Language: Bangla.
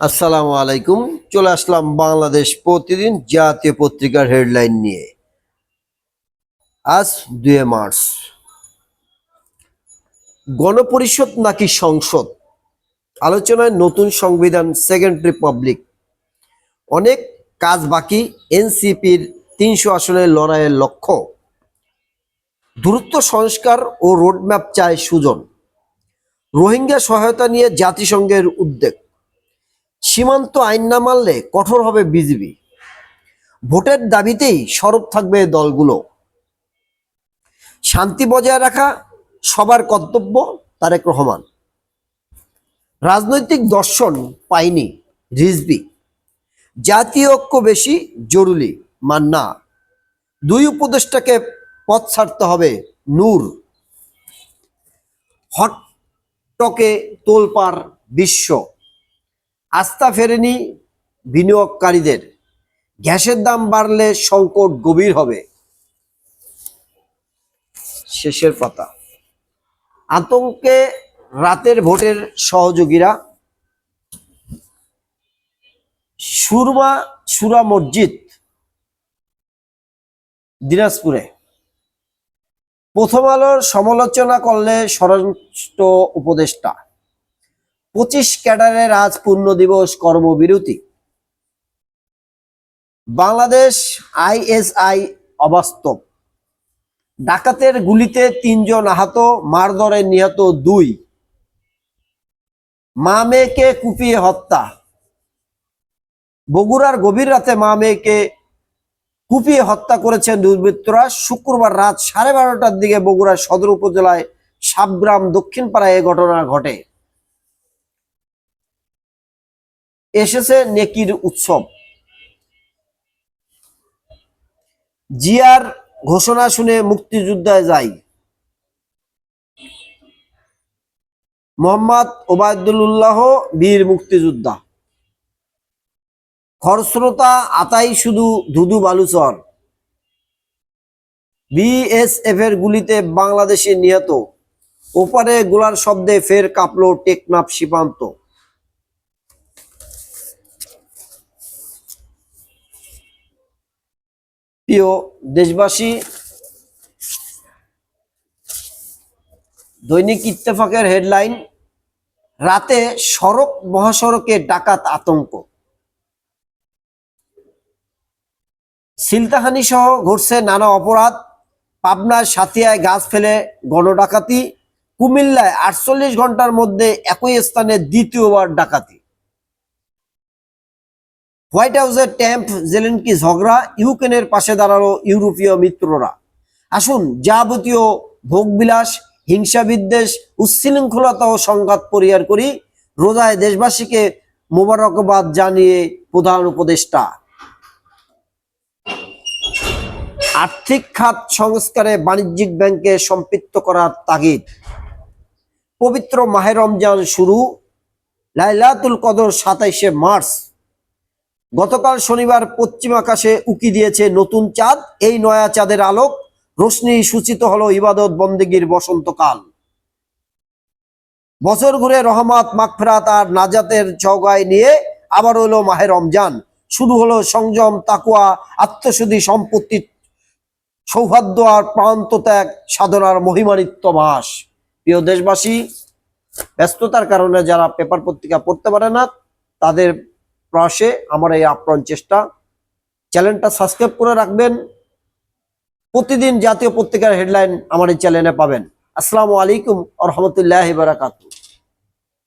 আসসালামু আলাইকুম। চলে আসলাম বাংলাদেশ প্রতিদিন জাতীয় পত্রিকার হেডলাইন নিয়ে। আজ দুই মার্চ। গণপরিষদ নাকি সংসদ? আলোচনায় নতুন সংবিধান, সেকেন্ড রিপাবলিক। অনেক কাজ বাকি, এনসিপির তিনশো আসনের লড়াইয়ের লক্ষ্য। দ্রুত সংস্কার ও রোডম্যাপ চায় সুজন। রোহিঙ্গা সহায়তা নিয়ে জাতিসংঘের উদ্বেগ। সীমান্ত আইন না মানলে কঠোর হবে বিজেপি ভোটের দাবিতেই সরব থাকবে দলগুলো। শান্তি বজায় রাখা সবার কর্তব্য, তারেক রহমান। রাজনৈতিক দর্শন পায়নি রিজবি জাতীয় ঐক্য বেশি জরুরি, মান্না। দুই উপদেষ্টাকে পথ ছাড়তে হবে নূর। হটটকে তোলপার বিশ্ব। আস্থা ফেরেনি বিনিয়োগকারীদের। গ্যাসের দাম বাড়লে সংকট গভীর হবে। শেষের পাতা। আতঙ্কে রাতের ভোটের সহযোগীরা। সুরমা সুরা মসজিদ। দিনাজপুরে। প্রথম আলোর সমালোচনা করলে স্বরাষ্ট্র উপদেষ্টা। পঁচিশ ক্যাডারের আজ পূর্ণ দিবস কর্মবিরতি। বাংলাদেশ আইএসআই অবাস্তব। ডাকাতের গুলিতে তিনজন আহত মারধরে নিহত দুই। মা মেয়েকে কুপিয়ে হত্যা। বগুড়ার গভীর রাতে মা মেয়েকে কুপিয়ে হত্যা করেছেন দুর্বৃত্তরা। শুক্রবার রাত সাড়ে বারোটার দিকে বগুড়া সদর উপজেলায় সাবগ্রাম দক্ষিণ পাড়ায় এ ঘটনা ঘটে। এসেছে নেকির উৎসব। জিয়ার ঘোষণা শুনে মুক্তিযোদ্ধায় যাই। মোহাম্মদ ওবায়দুল্লাহ বীর মুক্তিযোদ্ধা। খরস্রোতা আতাই শুধু ধুধু বালুচর। বিএসএফ এর গুলিতে বাংলাদেশে নিহত। ওপারে গোলার শব্দে ফের কাঁপলো টেকনাফ সীমান্ত। প্রিয় দেশবাসী, দৈনিক ইত্তেফাকের হেডলাইন, রাতে সড়ক মহাসড়কে ডাকাত আতঙ্ক। সিলতাহানি সহ ঘটছে নানা অপরাধ। পাবনার সাথিয়ায় গাছ ফেলে গণডাকাতি। কুমিল্লায় আটচল্লিশ ঘণ্টার মধ্যে একই স্থানে দ্বিতীয়বার ডাকাতি। হোয়াইট হাউসের ট্যাম্প, জেলেনকি ঝগড়া, ইউক্রেনের পাশে দাঁড়াল ইউরোপীয় মিত্ররা। আসুন, যাবতীয় ভোগবিলাস হিংসা বিদ্বেষ উচ্ছৃঙ্খলতা ও সংঘাত পরিহার করি। রোজায় দেশবাসীকে মোবারকবাদ জানিয়ে প্রধান উপদেষ্টা। আর্থিক খাত সংস্কারে বাণিজ্যিক ব্যাংকে সম্পৃক্ত করার তাগিদ। পবিত্র মাহে রমজান শুরু। লাইলাতুল কদর সাতাইশে মার্চ। গতকাল শনিবার পশ্চিম আকাশে উকি দিয়েছে নতুন চাঁদ। এই নয়া চাঁদের আলোক রোশনি সূচিত হলো ইবাদত বন্দেগীর বসন্তকাল। বছর ঘুরে রহমত, মাগফিরাত আর নাজাতের চৌগায় নিয়ে আবার হলো মাহে রমজান। শুরু হলো সংযম তাকুয়া আত্মশুদ্ধি, সম্পত্তি সৌভাগ্য আর প্রান্ত ত্যাগ, সাধনার মহিমানিত্য মাস প্রিয় দেশবাসী, ব্যস্ততার কারণে যারা পেপার পত্রিকা পড়তে পারে না, তাদের প্রয়াসে আমার এই আপ্রাণ চেষ্টা। চ্যানেলটা সাবস্ক্রাইব করে রাখবেন। প্রতিদিন জাতীয় পত্রিকার হেডলাইন আমার এই চ্যানেলে পাবেন। আসসালামু আলাইকুম রহমতুল্লাহ বারাকাতু